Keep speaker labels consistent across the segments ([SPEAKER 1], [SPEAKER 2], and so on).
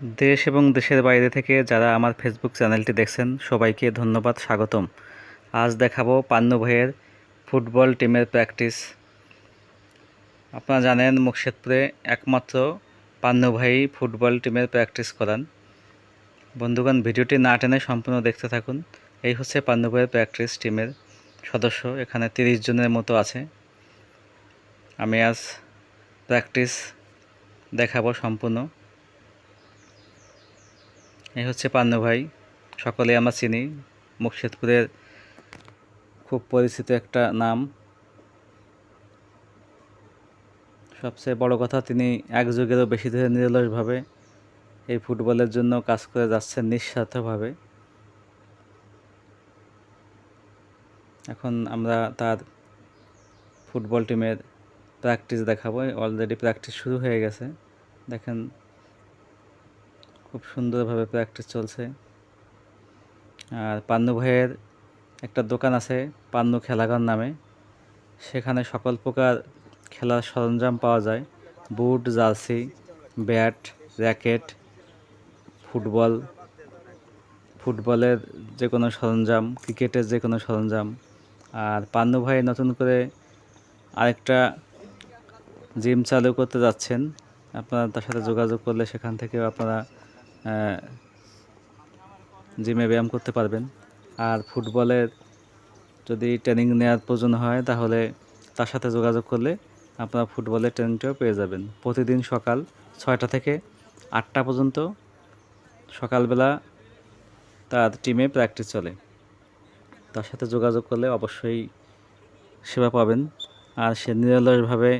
[SPEAKER 1] দেশ এবং দেশের বাইরে থেকে যারা আমার ফেসবুক চ্যানেলটি দেখছেন, সবাইকে ধন্যবাদ, স্বাগতম। আজ দেখাবো পান্নু ভাইয়ের ফুটবল টিমের প্র্যাকটিস। আপনারা জানেন মুর্শিদপুরে একমাত্র পান্নু ভাই ফুটবল টিমের প্র্যাকটিস করান। বন্ধুগণ, ভিডিওটি না টেনে সম্পূর্ণ দেখতে থাকুন। এই হচ্ছে পান্নু ভাইয়ের প্র্যাকটিস টিমের সদস্য, এখানে তিরিশ জনের মতো আছে। আমি আজ প্র্যাকটিস দেখাবো সম্পূর্ণ। এই হচ্ছে পান্নু ভাই। সকলে আমরা চিনি। মুর্শিদপুরের খুব পরিচিত একটা নাম। সবচেয়ে বড় কথা, তিনি এক যুগেরও বেশি ধরে নিরলসভাবে এই ফুটবলের জন্য কাজ করে যাচ্ছেন নিঃস্বার্থভাবে। এখন আমরা তার ফুটবল টিমের প্র্যাকটিস দেখাবো। অলরেডি প্র্যাকটিস শুরু হয়ে গেছে। দেখেন খুব সুন্দরভাবে প্র্যাকটিস চলছে। আর পান্নু ভাইয়ের একটা দোকান আছে, পান্নু খেলাঘর নামে। সেখানে সকল প্রকার খেলার সরঞ্জাম পাওয়া যায়। Boot, jersey, bat, racket, football, ফুটবলের যে কোনো সরঞ্জাম, ক্রিকেটের যে কোনো সরঞ্জাম। আর পান্নু ভাই নতুন করে আরেকটা জিম চালু করতে যাচ্ছেন। আপনারা তার সাথে যোগাযোগ করলে সেখান থেকেও আপনারা জিমে ব্যায়াম করতে পারবেন। আর ফুটবলের যদি ট্রেনিং নেওয়ার প্রয়োজন হয়, তাহলে তার সাথে যোগাযোগ করলে আপনারা ফুটবলের ট্রেনিংটাও পেয়ে যাবেন। প্রতিদিন সকাল ছয়টা থেকে আটটা পর্যন্ত সকালবেলা তার টিমে প্র্যাকটিস চলে। তার সাথে যোগাযোগ করলে অবশ্যই সেবা পাবেন। আর সে নিরলসভাবে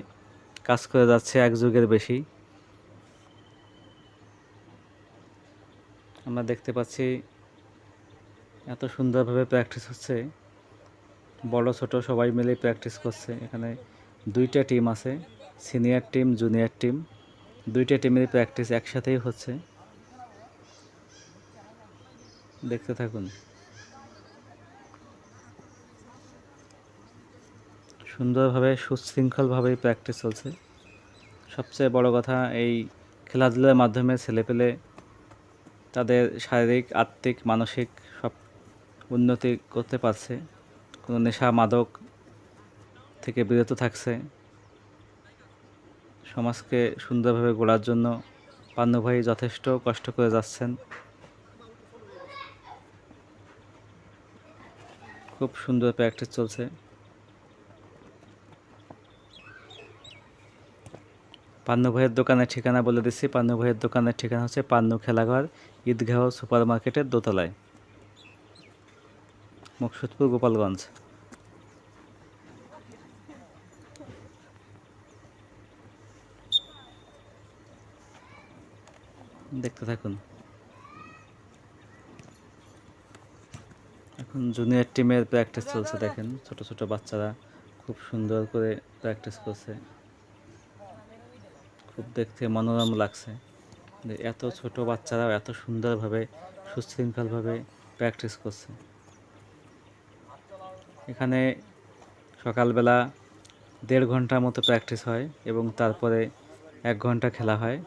[SPEAKER 1] কাজ করে যাচ্ছে, এক যুগের বেশি। আমরা দেখতে পাচ্ছি এত সুন্দরভাবে প্র্যাকটিস হচ্ছে। বড়, ছোট সবাই মিলে প্র্যাকটিস করছে। এখানে দুইটা টিম আছে সিনিয়র টিম জুনিয়র টিম দুইটা টিমের প্র্যাকটিস একসাথেই হচ্ছে। দেখতে থাকুন। সুন্দরভাবে সুশৃঙ্খলভাবেই প্র্যাকটিস চলছে। সবচেয়ে বড় কথা, এই খেলাধুলার মাধ্যমে ছেলেপেলে তাদের শারীরিক, আত্মিক, মানসিক সব উন্নতি করতে পারছে। কোনো নেশা মাদক থেকে বিরত থাকছে। সমাজকে সুন্দরভাবে গড়ার জন্য পান্নু ভাই যথেষ্ট কষ্ট করে যাচ্ছেন। খুব সুন্দর প্র্যাকটিস চলছে। পান্নু ভাইয়ের দোকানের ঠিকানা বলে দিচ্ছি পান্নু ভাইয়ের দোকানের ঠিকানা হচ্ছে পান্নু খেলাঘর ঈদগাহ সুপার মার্কেটের দোতলায়। মুকসুদপুর, গোপালগঞ্জ। দেখতে থাকুন। এখন জুনিয়র টিমের প্র্যাকটিস চলছে দেখেন। ছোট ছোট বাচ্চারা খুব সুন্দর করে প্র্যাকটিস করছে। খুব দেখতে মনোরম লাগছে। এত ছোট বাচ্চারাও এত সুন্দরভাবে, সুশৃঙ্খলভাবে প্র্যাকটিস করছে। এখানে সকালবেলা দেড় ঘণ্টার মতো প্র্যাকটিস হয় এবং তারপরে এক ঘণ্টা খেলা হয়।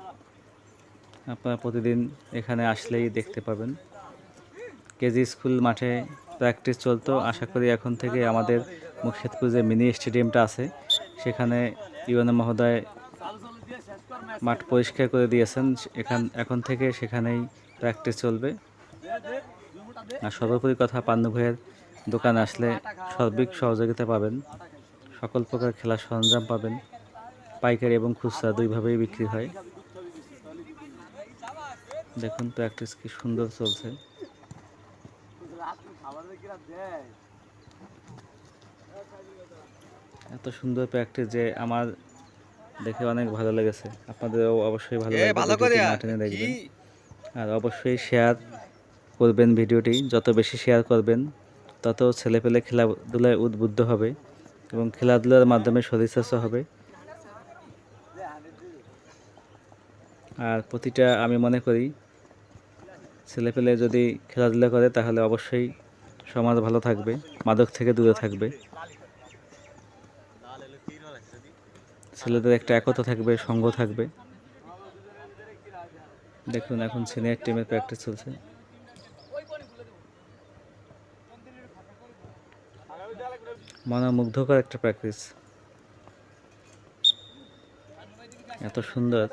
[SPEAKER 1] আপনারা প্রতিদিন এখানে আসলেই দেখতে পাবেন। কেজি স্কুল মাঠে প্র্যাকটিস চলতো। আশা করি এখন থেকে আমাদের মুর্শিদপুর যে মিনি স্টেডিয়ামটা আছে, সেখানে ইউএনএ মহোদয় মাঠ পরিষ্কার করে দিয়েছেন। এখান এখন থেকে সেখানেই প্র্যাকটিস চলবে। আর সর্বোপরি কথা, পান্নু ভাইয়ের দোকানে আসলে সর্বিক সহযোগিতা পাবেন। সকল প্রকার খেলার সরঞ্জাম পাবেন। পাইকারি এবং খুচরা দুইভাবেই বিক্রি হয়। দেখুন প্র্যাকটিস কি সুন্দর চলছে। এত সুন্দর প্র্যাকটিস যে আমার দেখে অনেক ভালো লেগেছে। আপনাদেরও অবশ্যই ভালো লাগবে দেখবেন। আর অবশ্যই শেয়ার করবেন ভিডিওটি। যত বেশি শেয়ার করবেন তত ছেলেপেলে খেলাধুলায় উদ্বুদ্ধ হবে এবং খেলাধুলার মাধ্যমে শরীরচর্চা হবে। আর প্রতিটা আমি মনে করি ছেলেপেলে যদি খেলাধুলা করে তাহলে অবশ্যই সমাজ ভালো থাকবে মাদক থেকে দূরে থাকবে। ছেলেদের একটা একতা থাকবে, সঙ্গ থাকবে। দেখুন এখন সিনিয়র টিমের প্র্যাকটিস চলছে। মনোমুগ্ধকর একটা প্র্যাকটিস এত সুন্দর।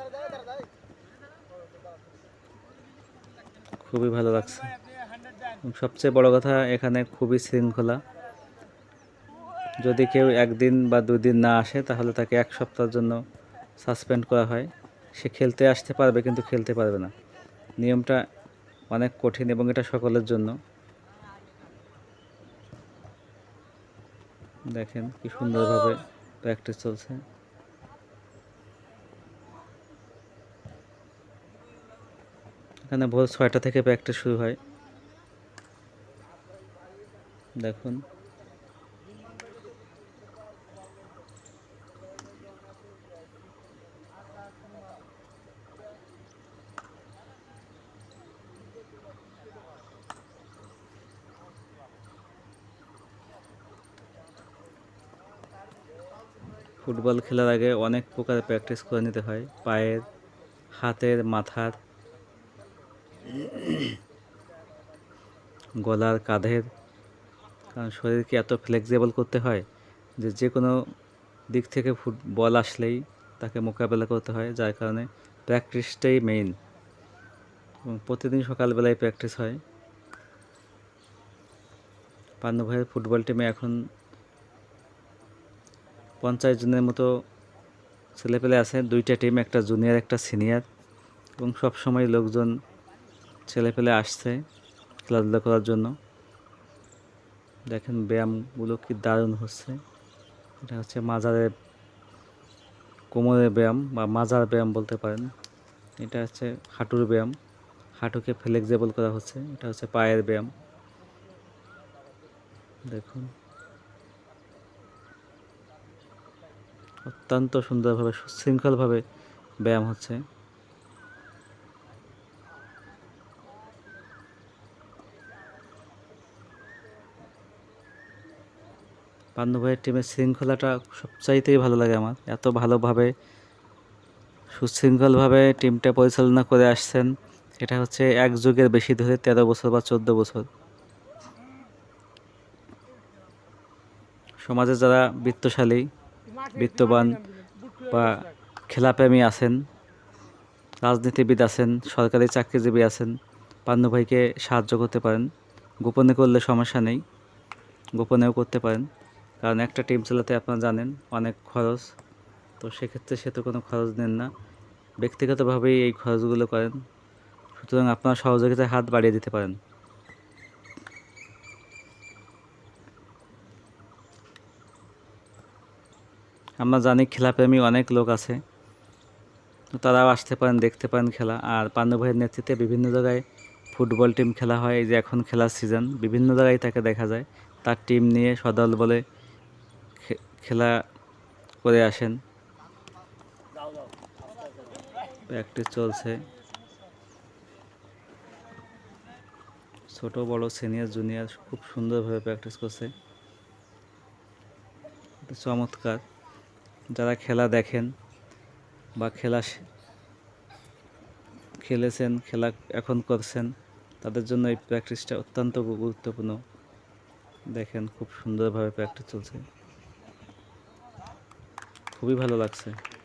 [SPEAKER 1] খুবই ভালো লাগছে। সবচেয়ে বড় কথা, এখানে খুবই শৃঙ্খলা। যদি কেউ একদিন বা দুই দিন না আসে, তাহলে তাকে এক সপ্তাহের জন্য সাসপেন্ড করা হয়। সে খেলতে আসতে পারবে, কিন্তু খেলতে পারবে না। নিয়মটা অনেক কঠিন এবং এটা সকলের জন্য। দেখেন কি সুন্দরভাবে প্র্যাকটিস চলছে। এখানে ভোর ছয়টা থেকে প্র্যাকটিস শুরু হয়। দেখুন। ফুটবল খেলার আগে অনেক প্রকার প্র্যাকটিস করে নিতে হয়। পায়ের, হাতের, মাথার, গলার, কাঁধের। কারণ শরীরকে এত ফ্লেক্সিবল করতে হয় যে যে কোনো দিক থেকে ফুটবল আসলেই তাকে মোকাবেলা করতে হয়, যার কারণে প্র্যাকটিসটাই মেইন এবং প্রতিদিন সকালবেলায় প্র্যাকটিস হয়। পান্নু ভাইয়ের ফুটবল টিমে এখন পঞ্চাশ জনের মতো ছেলেপেলে আছে, দুইটা টিম একটা জুনিয়র একটা সিনিয়র এবং সব সময় লোকজন ছেলেপেলে আসছে খেলাধুলা করার জন্য। দেখেন ব্যায়ামগুলো কি দারুণ হচ্ছে। এটা হচ্ছে মাজারের কোমরের ব্যায়াম বা মাজার ব্যায়াম বলতে পারেন। এটা হচ্ছে হাঁটুর ব্যায়াম। হাঁটুকে ফ্লেক্সিবল করা হচ্ছে। এটা হচ্ছে পায়ের ব্যায়াম। দেখুন। অত্যন্ত সুন্দরভাবে সুশৃঙ্খলভাবে ব্যায়াম হচ্ছে। ভাইয়ের টিমের শৃঙ্খলাটা সবচাইতেই ভালো লাগে আমার। এত ভালোভাবে, সুশৃঙ্খলভাবে টিমটা পরিচালনা করে আসছেন। এটা হচ্ছে এক যুগের বেশি ধরে তেরো বছর বা চোদ্দ বছর। সমাজে যারা বিত্তশালী বিত্তবান বা খেলাপ্রেমী আছেন, রাজনীতিবিদ আছেন, সরকারি চাকরিজীবী আছেন, পান্নু ভাইকে সাহায্য করতে পারেন। গোপনে করলে সমস্যা নেই, গোপনেও করতে পারেন। কারণ একটা টিম চালাতে আপনারা জানেন, অনেক খরচ। তো সেক্ষেত্রে সে তো কোনো খরচ নেন না। ব্যক্তিগতভাবেই এই খরচগুলো করেন। সুতরাং আপনার সহযোগিতায় হাত বাড়িয়ে দিতে পারেন। আমরা জানি খেলাপ্রেমী অনেক লোক আছে। তারাও আসতে পারেন, দেখতে পারেন খেলা। আর পান্নু ভাইয়ের নেতৃত্বে বিভিন্ন জায়গায় ফুটবল টিম খেলা হয়। এই যে এখন খেলার সিজন বিভিন্ন জায়গায় তাকে দেখা যায়। তার টিম নিয়ে সদল বলে খেলা করে আসেন। প্র্যাকটিস চলছে। ছোট, বড় সিনিয়র জুনিয়র খুব সুন্দরভাবে প্র্যাকটিস করছে। চমৎকার। যারা খেলা দেখেন বা খেলা খেলেছেন, খেলা এখন করছেন, তাদের জন্য এই প্র্যাকটিসটা অত্যন্ত গুরুত্বপূর্ণ। দেখেন খুব সুন্দরভাবে প্র্যাকটিস চলছে। খুবই ভালো লাগছে।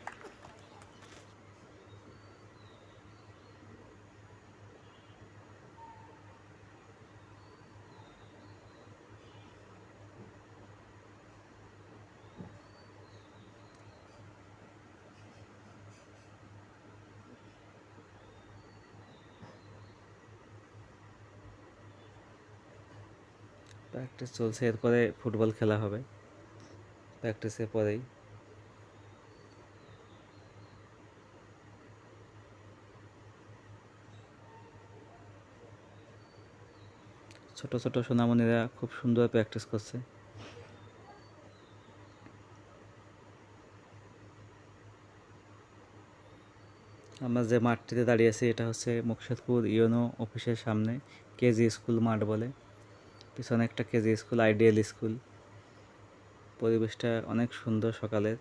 [SPEAKER 1] প্র্যাকটিস চলছে, এরপরে ফুটবল খেলা হবে। প্র্যাকটিসের পরেই। ছোট ছোট সোনামণিরা খুব সুন্দর প্র্যাকটিস করছে। আমরা যে মাঠটিতে দাঁড়িয়ে আছি, এটা হচ্ছে মুকশেদপুর ইউনো অফিসের সামনে, কেজি স্কুল মাঠ বলে। পিছনে একটা কেজি স্কুল, আইডিয়াল স্কুল। পরিবেশটা অনেক সুন্দর সকালের।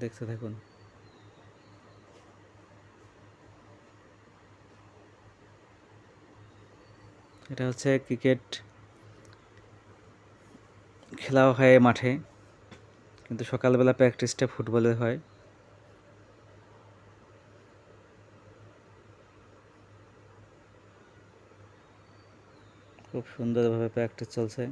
[SPEAKER 1] দেখতে থাকুন। এটা হচ্ছে ক্রিকেট খেলাও হয় মাঠে। কিন্তু সকালবেলা প্র্যাকটিসটা ফুটবলের হয়। খুব সুন্দরভাবে প্র্যাকটিস চলছে।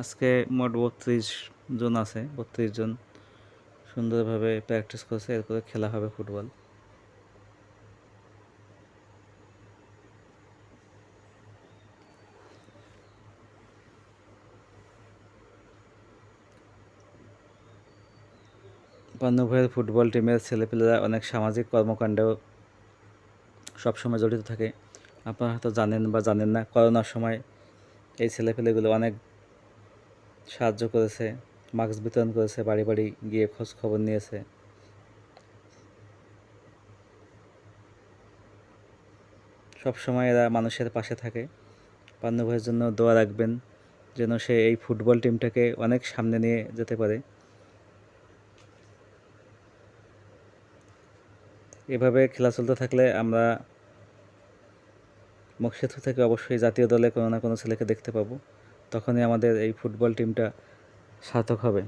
[SPEAKER 1] আজকে মোট বত্রিশ জন আছে, বত্রিশ জন সুন্দরভাবে প্র্যাকটিস করছে, এরপরে খেলা হবে ফুটবল। পান্নভয়ের ফুটবল টিমের ছেলেপেলেরা অনেক সামাজিক কর্মকাণ্ডেও সবসময় জড়িত থাকে। আপনারা হয়তো জানেন বা জানেন না, করোনার সময় এই ছেলেপেলেগুলো অনেক সাহায্য করেছে, মাস্ক বিতরণ করেছে, বাড়ি বাড়ি গিয়ে খোঁজ খবর নিয়েছে। সব সময় এরা মানুষের পাশে থাকে। পান্নু জন্য দোয়া রাখবেন যেন সে এই ফুটবল টিমটাকে অনেক সামনে নিয়ে যেতে পারে। এভাবে খেলা চলতে থাকলে আমরা মুখসেতু থেকে অবশ্যই জাতীয় দলে কোনো না কোনো ছেলেকে দেখতে পাবো। তখনই আমাদের এই ফুটবল টিমটা সার্থক হবে।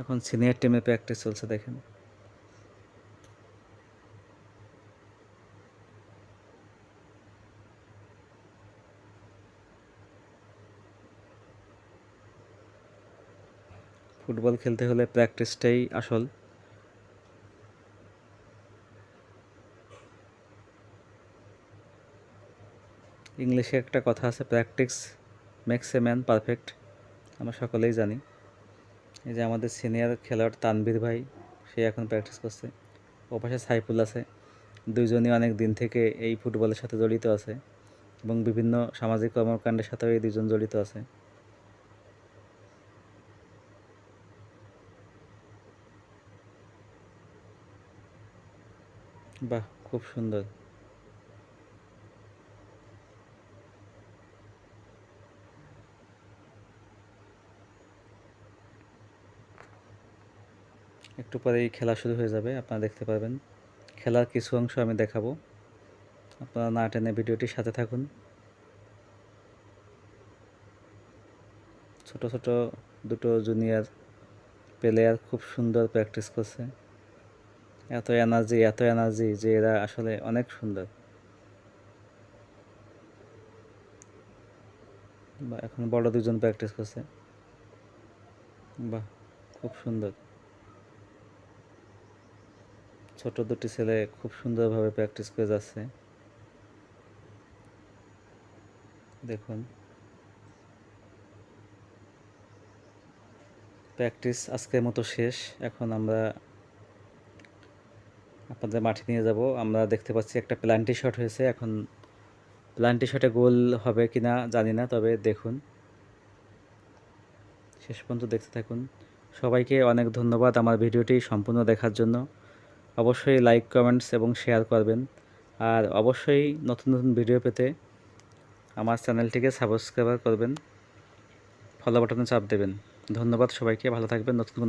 [SPEAKER 1] এখন সিনিয়র টিমে প্র্যাকটিস চলছে, দেখেন। ফুটবল খেলতে হলে প্র্যাকটিসটাই আসল। ইংলিশে একটা কথা আছে, practice makes a man perfect আমরা সকলেই জানি। এই যে আমাদের সিনিয়র খেলোয়াড় তানবীর ভাই, সে এখন প্র্যাকটিস করছে। ও পাশে সাইফুল আছে। দুইজনই অনেক দিন থেকে এই ফুটবলের সাথে জড়িত আছে এবং বিভিন্ন সামাজিক কর্মকাণ্ডের সাথেও এই দুজন জড়িত আছে। বাহ, খুব সুন্দর। একটু পরেই খেলা শুরু হয়ে যাবে, আপনারা দেখতে পারবেন। খেলার কিছু অংশ আমি দেখাবো। আপনারা না টেনে ভিডিওটির সাথে থাকুন। ছোট ছোট দুটো জুনিয়র প্লেয়ার খুব সুন্দর প্র্যাকটিস করছে। এত এনার্জি এত এনার্জি যে এরা আসলে অনেক সুন্দর। বা এখন বড় দুজন প্র্যাকটিস করছে। বাহ, খুব সুন্দর। ছোট দুটি ছেলে খুব সুন্দরভাবে প্র্যাকটিস করে যাচ্ছে। দেখুন। প্র্যাকটিস আজকের মতো শেষ। এখন আমরা আপনাদের মাঠে নিয়ে যাব। আমরা দেখতে পাচ্ছি একটা প্ল্যান্টি শট হয়েছে। এখন প্ল্যান্টি শটে গোল হবে কি না জানি না, তবে দেখুন। শেষ পর্যন্ত দেখতে থাকুন। সবাইকে অনেক ধন্যবাদ আমার ভিডিওটি সম্পূর্ণ দেখার জন্য। অবশ্যই লাইক কমেন্টস এবং শেয়ার করবেন। আর অবশ্যই নতুন নতুন ভিডিও পেতে আমার চ্যানেলটিকে সাবস্ক্রাইব করবেন। ফলো বাটনে চাপ দেবেন। ধন্যবাদ সবাইকে। ভালো থাকবেন। নতুন